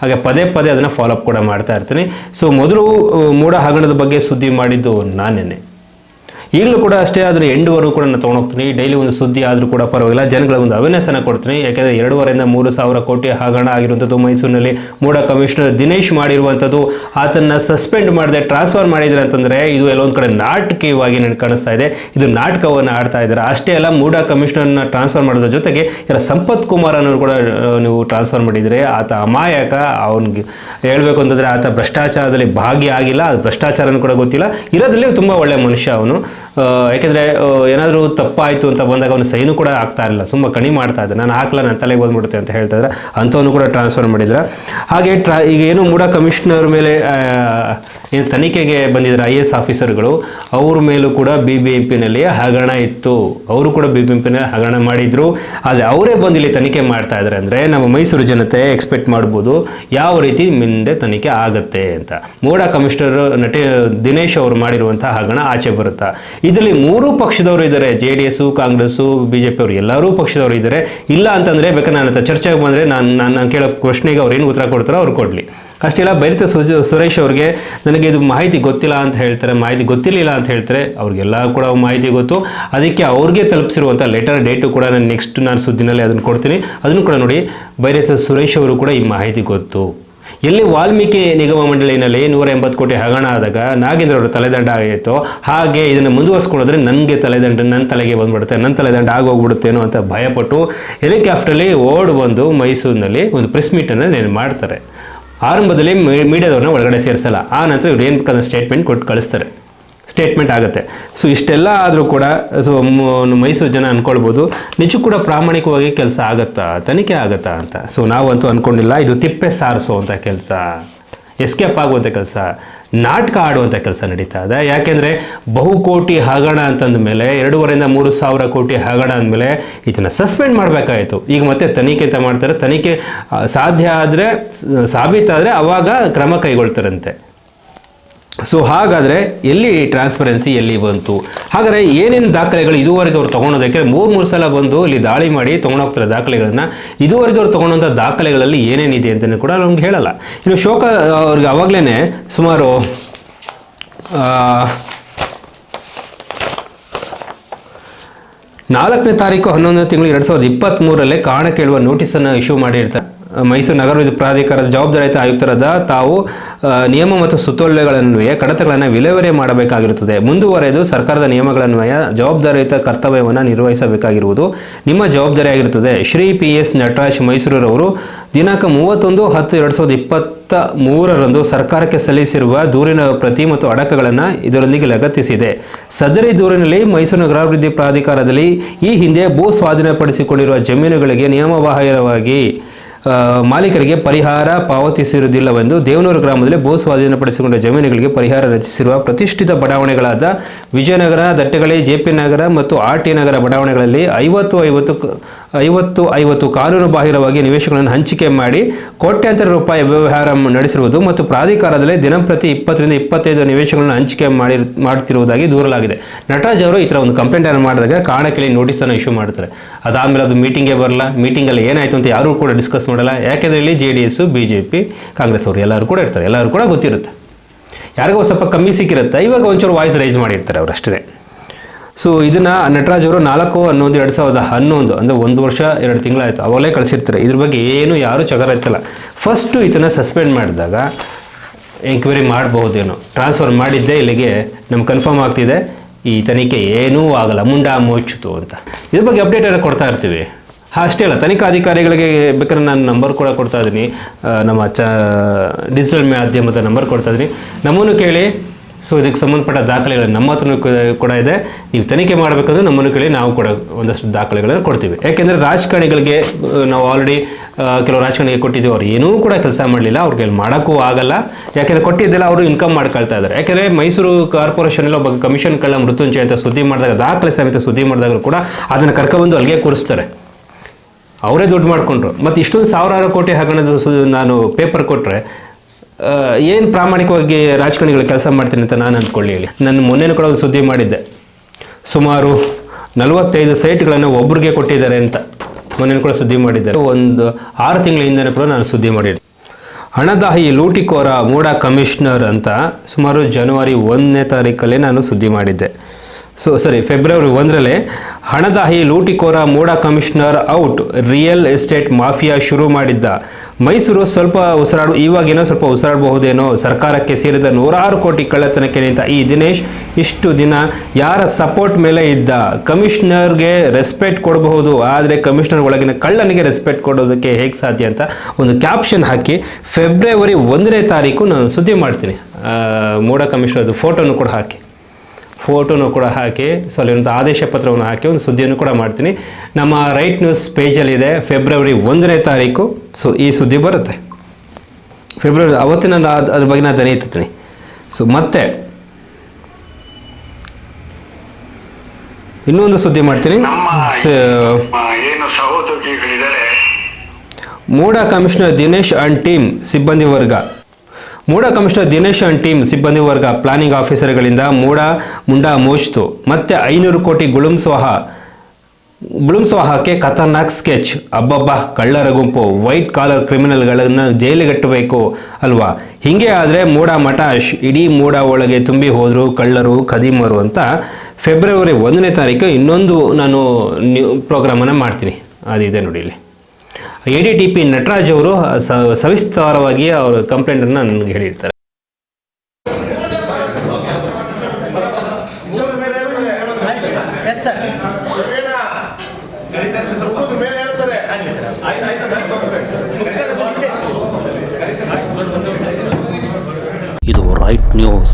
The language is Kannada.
ಹಾಗೆ ಪದೇ ಪದೇ ಅದನ್ನು ಫಾಲೋಅಪ್ ಕೂಡ ಮಾಡ್ತಾ ಇರ್ತೀನಿ. ಸೊ ಮೊದಲು ಮೂಡ ಹಗರಣದ ಬಗ್ಗೆ ಸುದ್ದಿ ಮಾಡಿದ್ದು ನಾನೇನೆ. ಈಗಲೂ ಕೂಡ ಅಷ್ಟೇ ಆದರೆ ಎಂಟುವರೆಗೂ ಕೂಡ ನಾನು ತೊಗೊಂಡೋಗ್ತೀನಿ ಡೈಲಿ ಒಂದು ಸುದ್ದಿ ಆದರೂ ಕೂಡ ಪರವಾಗಿಲ್ಲ. ಜನಗಳಿಗೆ ಒಂದು ಅವೇರ್ನೆಸ್ಸನ್ನು ಕೊಡ್ತೀನಿ. ಯಾಕೆಂದರೆ ಎರಡೂವರೆಯಿಂದ ಮೂರು ಸಾವಿರ ಕೋಟಿ ಹಗರಣ ಆಗಿರುವಂಥದ್ದು ಮೈಸೂರಿನಲ್ಲಿ ಮೂಡ ಕಮಿಷನರ್ ದಿನೇಶ್ ಮಾಡಿರುವಂಥದ್ದು. ಆತನ ಸಸ್ಪೆಂಡ್ ಮಾಡದೆ ಟ್ರಾನ್ಸ್ಫರ್ ಮಾಡಿದ್ರೆ ಅಂತಂದರೆ ಇದು ಎಲ್ಲೊಂದು ಕಡೆ ನಾಟಕೀಯವಾಗಿ ನನಗೆ ಕಾಣಿಸ್ತಾ ಇದೆ. ಇದು ನಾಟಕವನ್ನು ಆಡ್ತಾ ಇದ್ದಾರೆ. ಅಷ್ಟೇ ಅಲ್ಲ, ಮೂಡ ಕಮಿಷನರ್ನ ಟ್ರಾನ್ಸ್ಫರ್ ಮಾಡೋದ್ರ ಜೊತೆಗೆ ಯಾರ ಸಂಪತ್ ಕುಮಾರ್ ಅನ್ನೋರು ಕೂಡ ನೀವು ಟ್ರಾನ್ಸ್ಫರ್ ಮಾಡಿದರೆ ಆತ ಅಮಾಯಕ. ಅವನಿಗೆ ಹೇಳಬೇಕು ಅಂತಂದರೆ ಆತ ಭ್ರಷ್ಟಾಚಾರದಲ್ಲಿ ಭಾಗಿಯಾಗಿಲ್ಲ. ಅದು ಭ್ರಷ್ಟಾಚಾರನೂ ಕೂಡ ಗೊತ್ತಿಲ್ಲ. ಇರೋದ್ರಲ್ಲಿ ತುಂಬ ಒಳ್ಳೆಯ ಮನುಷ್ಯ ಅವನು. ಯಾಕೆಂದರೆ ಏನಾದರೂ ತಪ್ಪಾಯಿತು ಅಂತ ಬಂದಾಗ ಅವನು ಸೈನು ಕೂಡ ಆಗ್ತಾ ಇರಲಿಲ್ಲ. ತುಂಬ ಕಣಿ ಮಾಡ್ತಾ ಇದ್ದೆ. ನಾನು ಹಾಕಲ್ಲ ನನ್ನ ತಲೆಗೆ ಬಂದ್ಬಿಡುತ್ತೆ ಅಂತ ಹೇಳ್ತಾ ಇದ್ರೆ ಅಂಥವನು ಕೂಡ ಟ್ರಾನ್ಸ್ಫರ್ ಮಾಡಿದ್ರೆ. ಹಾಗೆ ಟ್ರಾ, ಈಗ ಏನು ಮೂಡ ಕಮಿಷನರ್ ಮೇಲೆ ಏನು ತನಿಖೆಗೆ ಬಂದಿದ್ದಾರೆ ಐ ಎಸ್ ಆಫೀಸರ್ಗಳು ಅವ್ರ ಮೇಲೂ ಕೂಡ ಬಿ ಬಿ ಎಂ ಪಿನಲ್ಲಿ ಹಗರಣ ಇತ್ತು. ಅವರು ಕೂಡ ಬಿ ಬಿ ಎಂ ಪಿನಲ್ಲಿ ಹಗರಣ ಮಾಡಿದ್ರು. ಆದರೆ ಅವರೇ ಬಂದು ಇಲ್ಲಿ ತನಿಖೆ ಮಾಡ್ತಾ ಇದ್ದಾರೆ ಅಂದರೆ ನಮ್ಮ ಮೈಸೂರು ಜನತೆ ಎಕ್ಸ್ಪೆಕ್ಟ್ ಮಾಡ್ಬೋದು ಯಾವ ರೀತಿ ಮುಂದೆ ತನಿಖೆ ಆಗುತ್ತೆ ಅಂತ. ಮೋಡ ಕಮಿಷನರ್ ನಟಿ ದಿನೇಶ್ ಅವರು ಮಾಡಿರುವಂತಹ ಹಗರಣ ಆಚೆ ಬರುತ್ತಾ. ಇದರಲ್ಲಿ ಮೂರು ಪಕ್ಷದವರು ಇದ್ದಾರೆ J D S, Congress, B J P ಅವರು ಎಲ್ಲರೂ ಪಕ್ಷದವರು ಇದ್ದಾರೆ ಇಲ್ಲ ಅಂತಂದರೆ ಬೇಕಾದ್ರೆ ಹತ್ರ ಚರ್ಚೆಗೆ ಬಂದರೆ ನಾನು ನಾನು ಕೇಳೋ ಪ್ರಶ್ನೆಗೆ ಅವ್ರು ಏನು ಉತ್ತರ ಕೊಡ್ತಾರೋ ಅವ್ರು ಕೊಡಲಿ. ಅಷ್ಟಿಲ್ಲ ಬೈರಿತ ಸುಜ ಸುರೇಶ್ ಅವ್ರಿಗೆ, ನನಗೆ ಇದು ಮಾಹಿತಿ ಗೊತ್ತಿಲ್ಲ ಅಂತ ಹೇಳ್ತಾರೆ, ಮಾಹಿತಿ ಗೊತ್ತಿರಲಿಲ್ಲ ಅಂತ ಹೇಳ್ತಾರೆ, ಅವ್ರಿಗೆಲ್ಲ ಕೂಡ ಮಾಹಿತಿ ಗೊತ್ತು. ಅದಕ್ಕೆ ಅವ್ರಿಗೆ ತಲುಪಿಸಿರುವಂಥ ಲೆಟರ್ ಡೇಟು ಕೂಡ ನಾನು ನೆಕ್ಸ್ಟ್ ನಾನು ಸುದ್ದಿನಲ್ಲಿ ಅದನ್ನು ಕೊಡ್ತೀನಿ. ಅದನ್ನು ಕೂಡ ನೋಡಿ ಬೈರಿತ ಸುರೇಶ್ ಅವರು ಕೂಡ ಈ ಮಾಹಿತಿ ಗೊತ್ತು. ಎಲ್ಲಿ ವಾಲ್ಮೀಕಿ ನಿಗಮ ಮಂಡಳಿನಲ್ಲಿ ನೂರ ಎಂಬತ್ತು ಕೋಟಿ ಹಗರಣ ಆದಾಗ ನಾಗೇಂದ್ರ ಅವರು ತಲೆದಂಡ ಆಗಿತ್ತು. ಹಾಗೆ ಇದನ್ನು ಮುಂದುವರ್ಸ್ಕೊಳ್ಳೋದ್ರೆ ನನಗೆ ತಲೆದಂಡ ನನ್ನ ತಲೆಗೆ ಬಂದ್ಬಿಡುತ್ತೆ ನನ್ನ ತಲೆದಂಡ ಆಗೋಗ್ಬಿಡುತ್ತೇನೋ ಅಂತ ಭಯಪಟ್ಟು ಹೆಲಿಕಾಪ್ಟರ್ಲಿ ಓಡ್ ಬಂದು ಮೈಸೂರಿನಲ್ಲಿ ಒಂದು ಪ್ರೆಸ್ ಮೀಟನ್ನು ನೇನು ಮಾಡ್ತಾರೆ. ಆರಂಭದಲ್ಲಿ ಮೀಡಿಯಾದವ್ರನ್ನ ಒಳಗಡೆ ಸೇರಿಸಲ್ಲ. ಆ ನಂತರ ಇವ್ರು ಏನು ಬೇಕಾದ ಸ್ಟೇಟ್ಮೆಂಟ್ ಕೊಟ್ಟು ಕಳಿಸ್ತಾರೆ. ಸ್ಟೇಟ್ಮೆಂಟ್ ಆಗುತ್ತೆ. ಸೊ ಇಷ್ಟೆಲ್ಲ ಆದರೂ ಕೂಡ ಸೊ ಮೈಸೂರು ಜನ ಅಂದ್ಕೊಳ್ಬೋದು ನಿಜಕ್ಕೂ ಕೂಡ ಪ್ರಾಮಾಣಿಕವಾಗಿ ಕೆಲಸ ಆಗತ್ತಾ? ತನಿಖೆ ಆಗತ್ತಾ ಅಂತ? ಸೊ ನಾವಂತೂ ಅಂದ್ಕೊಂಡಿಲ್ಲ ಇದು ತಿಪ್ಪೆ ಸಾರಿಸುವಂಥ ಕೆಲಸ. ಎಸ್ಕೇಪ್ ಆಗುವಂಥ ಕೆಲಸ. ನಾಟಕ ಆಡುವಂಥ ಕೆಲಸ ನಡೀತಾ ಇದೆ. ಯಾಕೆಂದರೆ ಬಹುಕೋಟಿ ಹಗರಣ ಅಂತಂದ ಮೇಲೆ, ಎರಡೂವರೆಯಿಂದ ಮೂರು ಸಾವಿರ ಕೋಟಿ ಹಗರಣ ಅಂದಮೇಲೆ ಇದನ್ನು ಸಸ್ಪೆಂಡ್ ಮಾಡಬೇಕಾಯಿತು. ಈಗ ಮತ್ತೆ ತನಿಖೆ ಅಂತ ಮಾಡ್ತಾರೆ. ತನಿಖೆ ಸಾಧ್ಯ ಆದರೆ, ಸಾಬೀತಾದರೆ ಅವಾಗ ಕ್ರಮ ಕೈಗೊಳ್ತಾರಂತೆ. ಸೊ ಹಾಗಾದರೆ ಎಲ್ಲಿ ಟ್ರಾನ್ಸ್ಪರೆನ್ಸಿ ಎಲ್ಲಿ ಬಂತು? ಹಾಗಾದರೆ ಏನೇನು ದಾಖಲೆಗಳು ಇದುವರೆಗೆ ಅವ್ರು ತೊಗೊಂಡೋದಕ್ಕೆ ಮೂರು ಮೂರು ಸಲ ಬಂದು ಇಲ್ಲಿ ದಾಳಿ ಮಾಡಿ ತೊಗೊಂಡೋಗ್ತಾರೆ ದಾಖಲೆಗಳನ್ನು. ಇದುವರೆಗೆ ಅವ್ರು ತೊಗೊಂಡಂಥ ದಾಖಲೆಗಳಲ್ಲಿ ಏನೇನಿದೆ ಅಂತಲೂ ಕೂಡ ನಮ್ಗೆ ಹೇಳಲ್ಲ. ಇನ್ನು ಶೋಕ ಅವ್ರಿಗೆ ಅವಾಗಲೇ ಸುಮಾರು ನಾಲ್ಕನೇ ತಾರೀಕು ಹನ್ನೊಂದನೇ ತಿಂಗಳು ಎರಡು ಸಾವಿರದ ಇಪ್ಪತ್ತ್ಮೂರಲ್ಲೇ ಕಾರಣ ಕೇಳುವ ನೋಟಿಸನ್ನು ಇಶ್ಯೂ ಮಾಡಿರ್ತಾರೆ. ಮೈಸೂರು ನಗರ ಪ್ರಾಧಿಕಾರದ ಜವಾಬ್ದಾರಿತ ಆಯುಕ್ತರಾದ ತಾವು ನಿಯಮ ಮತ್ತು ಸುತ್ತೋಲೆಗಳನ್ನು ಕಡತಗಳನ್ನು ವಿಲೇವಾರಿ ಮಾಡಬೇಕಾಗಿರುತ್ತದೆ. ಮುಂದುವರೆದು ಸರ್ಕಾರದ ನಿಯಮಗಳನ್ವಯ, ಜವಾಬ್ದಾರಿಯುತ ಕರ್ತವ್ಯವನ್ನು ನಿರ್ವಹಿಸಬೇಕಾಗಿರುವುದು ನಿಮ್ಮ ಜವಾಬ್ದಾರಿಯಾಗಿರುತ್ತದೆ. ಶ್ರೀ ಪಿ ಎಸ್ ನಟರಾಜ್ ಮೈಸೂರವರು ದಿನಾಂಕ ಮೂವತ್ತೊಂದು ಹತ್ತು ಎರಡು ಸಾವಿರದ ಇಪ್ಪತ್ತ ಮೂರರಂದು ಸರ್ಕಾರಕ್ಕೆ ಸಲ್ಲಿಸಿರುವ ದೂರಿನ ಪ್ರತಿ ಮತ್ತು ಅಡಕಗಳನ್ನು ಇದರೊಂದಿಗೆ ಲಗತ್ತಿಸಿದೆ. ಸದರಿ ದೂರಿನಲ್ಲಿ ಮೈಸೂರು ನಗರಾಭಿವೃದ್ಧಿ ಪ್ರಾಧಿಕಾರದಲ್ಲಿ ಈ ಹಿಂದೆ ಭೂ ಸ್ವಾಧೀನಪಡಿಸಿಕೊಂಡಿರುವ ಜಮೀನುಗಳಿಗೆ ನಿಯಮಬಾಹಿರವಾಗಿ ಮಾಲೀಕರಿಗೆ ಪರಿಹಾರ ಪಾವತಿಸಿರುವುದಿಲ್ಲವೆಂದು ದೇವನೂರು ಗ್ರಾಮದಲ್ಲಿ ಭೂ ಸ್ವಾಧೀನಪಡಿಸಿಕೊಂಡ ಜಮೀನುಗಳಿಗೆ ಪರಿಹಾರ ರಚಿಸಿರುವ ಪ್ರತಿಷ್ಠಿತ ಬಡಾವಣೆಗಳಾದ ವಿಜಯನಗರ, ದಟ್ಟಗಳಿ ಜೆಪಿ ನಗರ ಮತ್ತು ಆರ್ ಟಿ ನಗರ ಬಡಾವಣೆಗಳಲ್ಲಿ ಐವತ್ತು ಐವತ್ತು ಐವತ್ತು ಐವತ್ತು ಕಾನೂನು ಬಾಹಿರವಾಗಿ ನಿವೇಶಗಳನ್ನು ಹಂಚಿಕೆ ಮಾಡಿ ಕೋಟ್ಯಾಂತರ ರೂಪಾಯಿ ವ್ಯವಹಾರ ನಡೆಸಿರುವುದು ಮತ್ತು ಪ್ರಾಧಿಕಾರದಲ್ಲಿ ದಿನಂಪ್ರತಿ ಇಪ್ಪತ್ತರಿಂದ ಇಪ್ಪತ್ತೈದು ನಿವೇಶಗಳನ್ನು ಹಂಚಿಕೆ ಮಾಡಿ, ಮಾಡುತ್ತಿರುವುದಾಗಿ ದೂರಲಾಗಿದೆ. ನಟರಾಜ್ ಅವರು ಈ ಥರ ಒಂದು ಕಂಪ್ಲೇಂಟ್ ಅನ್ನು ಮಾಡಿದಾಗ ಕಾರಣ ಕೇಳಿ ನೋಟಿಸನ್ನು ಇಶ್ಯೂ ಮಾಡ್ತಾರೆ ಅದಾದಮೇಲೆ ಅದು ಮೀಟಿಂಗೇ ಬರಲ್ಲ. ಮೀಟಿಂಗಲ್ಲಿ ಏನಾಯಿತು ಅಂತ ಯಾರೂ ಕೂಡ ಡಿಸ್ಕಸ್ ಮಾಡಲ್ಲ. ಯಾಕೆಂದರೆ ಇಲ್ಲಿ J D S B J P Congress ಅವರು ಎಲ್ಲರೂ ಕೂಡ ಇರ್ತಾರೆ. ಎಲ್ಲರೂ ಕೂಡ ಗೊತ್ತಿರುತ್ತೆ. ಯಾರಿಗೋ ಸ್ವಲ್ಪ ಕಮ್ಮಿ ಸಿಕ್ಕಿರುತ್ತೆ. ಇವಾಗ ಒಂಚೂರು ವಾಯ್ಸ್ ರೈಸ್ ಮಾಡಿರ್ತಾರೆ ಅವರಷ್ಟೇ ಸೊ ಇದನ್ನು ನಟರಾಜ್ ಅವರು ನಾಲ್ಕು ಹನ್ನೊಂದು ಎರಡು ಸಾವಿರದ ಹನ್ನೊಂದು, ಅಂದರೆ ಒಂದು ವರ್ಷ, ಎರಡು ತಿಂಗಳಾಯಿತು. ಅವಾಗಲೇ ಕಳಿಸಿರ್ತಾರೆ. ಇದ್ರ ಬಗ್ಗೆ ಏನು ಯಾರೂ ಚಗರ ಎತ್ತಲ್ಲ ಫಸ್ಟು ಇದನ್ನು ಸಸ್ಪೆಂಡ್ ಮಾಡಿದಾಗ ಎಂಕ್ವೈರಿ ಮಾಡಬಹುದೇನೋ. ಟ್ರಾನ್ಸ್ಫರ್ ಮಾಡಿದ್ದೆ ಇಲ್ಲಿಗೆ ನಮ್ಗೆ ಕನ್ಫರ್ಮ್ ಆಗ್ತಿದೆ. ಈ ತನಿಖೆ ಏನೂ ಆಗಲ್ಲ. ಮುಂಡಾ ಮುಚ್ಚಿತು ಅಂತ. ಇದ್ರ ಬಗ್ಗೆ ಅಪ್ಡೇಟ್ ಎಲ್ಲ ಕೊಡ್ತಾ ಇರ್ತೀವಿ. ಅಷ್ಟೇ ಅಲ್ಲ. ತನಿಖಾಧಿಕಾರಿಗಳಿಗೆ ಬೇಕಾದ್ರೆ ನಾನು ನಂಬರ್ ಕೂಡ ಕೊಡ್ತಾ ಇದ್ದೀನಿ. ನಮ್ಮ ಚ ಡಿಜಿಟಲ್ ಮಾಧ್ಯಮದ ನಂಬರ್ ಕೊಡ್ತಾ ಇದ್ದೀನಿ. ನಮ್ಮನ್ನು ಕೇಳಿ ಸೊ ಇದಕ್ಕೆ ಸಂಬಂಧಪಟ್ಟ ದಾಖಲೆಗಳು ನಮ್ಮ ಹತ್ರನೂ ಕೂಡ ಇದೆ. ನೀವು ತನಿಖೆ ಮಾಡಬೇಕಂದ್ರೆ ನಮ್ಮನ್ನು ಕೇಳಿ ನಾವು ಕೂಡ ಒಂದಷ್ಟು ದಾಖಲೆಗಳನ್ನು ಕೊಡ್ತೀವಿ. ಯಾಕೆಂದರೆ ರಾಜಕಾರಣಿಗಳಿಗೆ ನಾವು ಆಲ್ರೆಡಿ ಕೆಲವು ರಾಜಕಾರಣಿಗೆ ಕೊಟ್ಟಿದ್ದೀವಿ. ಅವ್ರು ಏನೂ ಕೂಡ ಕೆಲಸ ಮಾಡಲಿಲ್ಲ. ಅವ್ರಿಗೆ ಮಾಡೋಕ್ಕೂ ಆಗಲ್ಲ. ಯಾಕೆಂದರೆ ಕೊಟ್ಟಿದ್ದೆಲ್ಲ ಅವರು ಇನ್ಕಮ್ ಮಾಡ್ಕೊಳ್ತಾ ಇದ್ದಾರೆ. ಯಾಕೆಂದರೆ ಮೈಸೂರು ಕಾರ್ಪೊರೇಷನಲ್ಲಿ ಒಬ್ಬ ಕಮಿಷನ್ ಕಳ್ಳ ಮೃತ್ಯುಂಜಯ ಅಂತ ಸುದ್ದಿ ಮಾಡಿದಾಗ, ದಾಖಲೆ ಸಮೇತ ಸುದ್ದಿ ಮಾಡಿದಾಗ ಕೂಡ ಅದನ್ನು ಕರ್ಕೊಬಂದು ಅಲ್ಲಿಗೆ ಕೂರಿಸ್ತಾರೆ. ಅವರೇ ದುಡ್ಡು ಮಾಡಿಕೊಂಡ್ರು. ಮತ್ತು ಇಷ್ಟೊಂದು ಸಾವಿರಾರು ಕೋಟಿ ಹಗರಣದ ನಾನು ಪೇಪರ್ ಕೊಟ್ಟರೆ ಏನು ಪ್ರಾಮಾಣಿಕವಾಗಿ ರಾಜಕಾರಣಿಗಳು ಕೆಲಸ ಮಾಡ್ತೀನಿ ಅಂತ ನಾನು ಅಂದ್ಕೊಳ್ಳಿ ಹೇಳಿ. ನಾನು ಮೊನ್ನೆನೂ ಕೂಡ ಒಂದು ಸುದ್ದಿ ಮಾಡಿದ್ದೆ. ಸುಮಾರು ನಲವತ್ತೈದು ಸೈಟ್ಗಳನ್ನು ಒಬ್ರಿಗೆ ಕೊಟ್ಟಿದ್ದಾರೆ ಅಂತ ಮೊನ್ನೆ ಕೂಡ ಸುದ್ದಿ ಮಾಡಿದ್ದಾರೆ. ಒಂದು ಆರು ತಿಂಗಳ ಹಿಂದೆ ಕೂಡ ನಾನು ಸುದ್ದಿ ಮಾಡಿದ್ದೆ. ಹಣದಾಹಿ ಲೂಟಿಕೋರ ಮೂಡ ಕಮಿಷನರ್ ಅಂತ ಸುಮಾರು ಜನವರಿ ಒಂದನೇ ತಾರೀಕಲ್ಲೇ ನಾನು ಸುದ್ದಿ ಮಾಡಿದ್ದೆ. ಸೊ, ಸರಿ, ಫೆಬ್ರವರಿ ಒಂದರಲ್ಲೇ ಹಣದಾಹಿ ಲೂಟಿಕೋರ MUDA commissioner out real estate mafia ಶುರು ಮಾಡಿದ್ದ. ಮೈಸೂರು ಸ್ವಲ್ಪ ಉಸಿರಾಡು ಇವಾಗೇನೋ ಸ್ವಲ್ಪ ಉಸಿರಾಡಬಹುದೇನೋ ಸರ್ಕಾರಕ್ಕೆ ಸೇರಿದ ನೂರಾರು ಕೋಟಿ ಕಳ್ಳತನಕ್ಕೆ ನಿಂತ ಈ ದಿನೇಶ್, ಇಷ್ಟು ದಿನ ಯಾರ ಸಪೋರ್ಟ್ ಮೇಲೆ ಇದ್ದ? ಕಮಿಷನರ್ಗೆ ರೆಸ್ಪೆಕ್ಟ್ ಕೊಡಬಹುದು, ಆದರೆ ಕಮಿಷನರ್ ಒಳಗಿನ ಕಳ್ಳನಿಗೆ ರೆಸ್ಪೆಕ್ಟ್ ಕೊಡೋದಕ್ಕೆ ಹೇಗೆ ಸಾಧ್ಯ ಅಂತ ಒಂದು ಕ್ಯಾಪ್ಷನ್ ಹಾಕಿ ಫೆಬ್ರವರಿ ಒಂದನೇ ತಾರೀಕು ನಾನು ಸುದ್ದಿ ಮಾಡ್ತೀನಿ. ಮೂಡ ಕಮಿಷನರ್ದು ಫೋಟೋನು ಕೂಡ ಹಾಕಿ. ಫೋಟೋನು ಕೂಡ ಹಾಕಿ ಸೊ ಒಂದು ಆದೇಶ ಪತ್ರವನ್ನು ಹಾಕಿ ಒಂದು ಸುದ್ದಿಯನ್ನು ಕೂಡ ಮಾಡ್ತೀನಿ. ನಮ್ಮ ರೈಟ್ ನ್ಯೂಸ್ ಪೇಜಲ್ಲಿದೆ ಫೆಬ್ರವರಿ ಒಂದನೇ ತಾರೀಕು. ಸೊ ಈ ಸುದ್ದಿ ಬರುತ್ತೆ. ಫೆಬ್ರವರಿ ಅವತ್ತಿನ ಅದ್ರ ಬಗ್ಗೆ ನಾನು ದನಿ ಎತ್ತುತ್ತೀನಿ ಸೊ ಮತ್ತೆ ಇನ್ನೊಂದು ಸುದ್ದಿ ಮಾಡ್ತೀನಿ. MUDA commissioner Dinesh and team ಸಿಬ್ಬಂದಿ ವರ್ಗ. MUDA commissioner Dinesh and team ಸಿಬ್ಬಂದಿ ವರ್ಗ ಪ್ಲಾನಿಂಗ್ ಆಫೀಸರ್ಗಳಿಂದ ಮೂಡ ಮುಂಡಾ ಮೋಚ್ತು ಮತ್ತೆ ಐನೂರು ಕೋಟಿ ಗುಳುಂಸ್ವಾಹ ಗುಳುಂಸ್ವಾಹಕ್ಕೆ ಖತರ್ನಾಕ್ ಸ್ಕೆಚ್ ಅಬ್ಬಬ್ಬ, ಕಳ್ಳರ ಗುಂಪು ವೈಟ್ ಕಾಲರ್ ಕ್ರಿಮಿನಲ್ಗಳನ್ನು ಜೈಲಿಗಟ್ಟಬೇಕು ಅಲ್ವಾ? ಹೀಗೆ ಆದರೆ ಮೂಡ ಮಟಾಶ್, ಇಡೀ ಮೂಡ ಒಳಗೆ ತುಂಬಿ ಹೋದರು ಕಳ್ಳರು, ಖದೀಮರು ಅಂತ ಫೆಬ್ರವರಿ ಒಂದನೇ ತಾರೀಕು ಇನ್ನೊಂದು ನಾನು ನ್ಯೂ ಪ್ರೋಗ್ರಾಮನ್ನು ಮಾಡ್ತೀನಿ. ಅದಿದೆ ನೋಡಿ ಇಲ್ಲಿ. A D T P Nataraj ಅವರು ಸವಿಸ್ತಾರವಾಗಿ ಅವರ ಕಂಪ್ಲೇಂಟನ್ನು ನನಗೆ ಹೇಳಿರ್ತಾರೆ. ಇದು ರೈಟ್ ನ್ಯೂಸ್.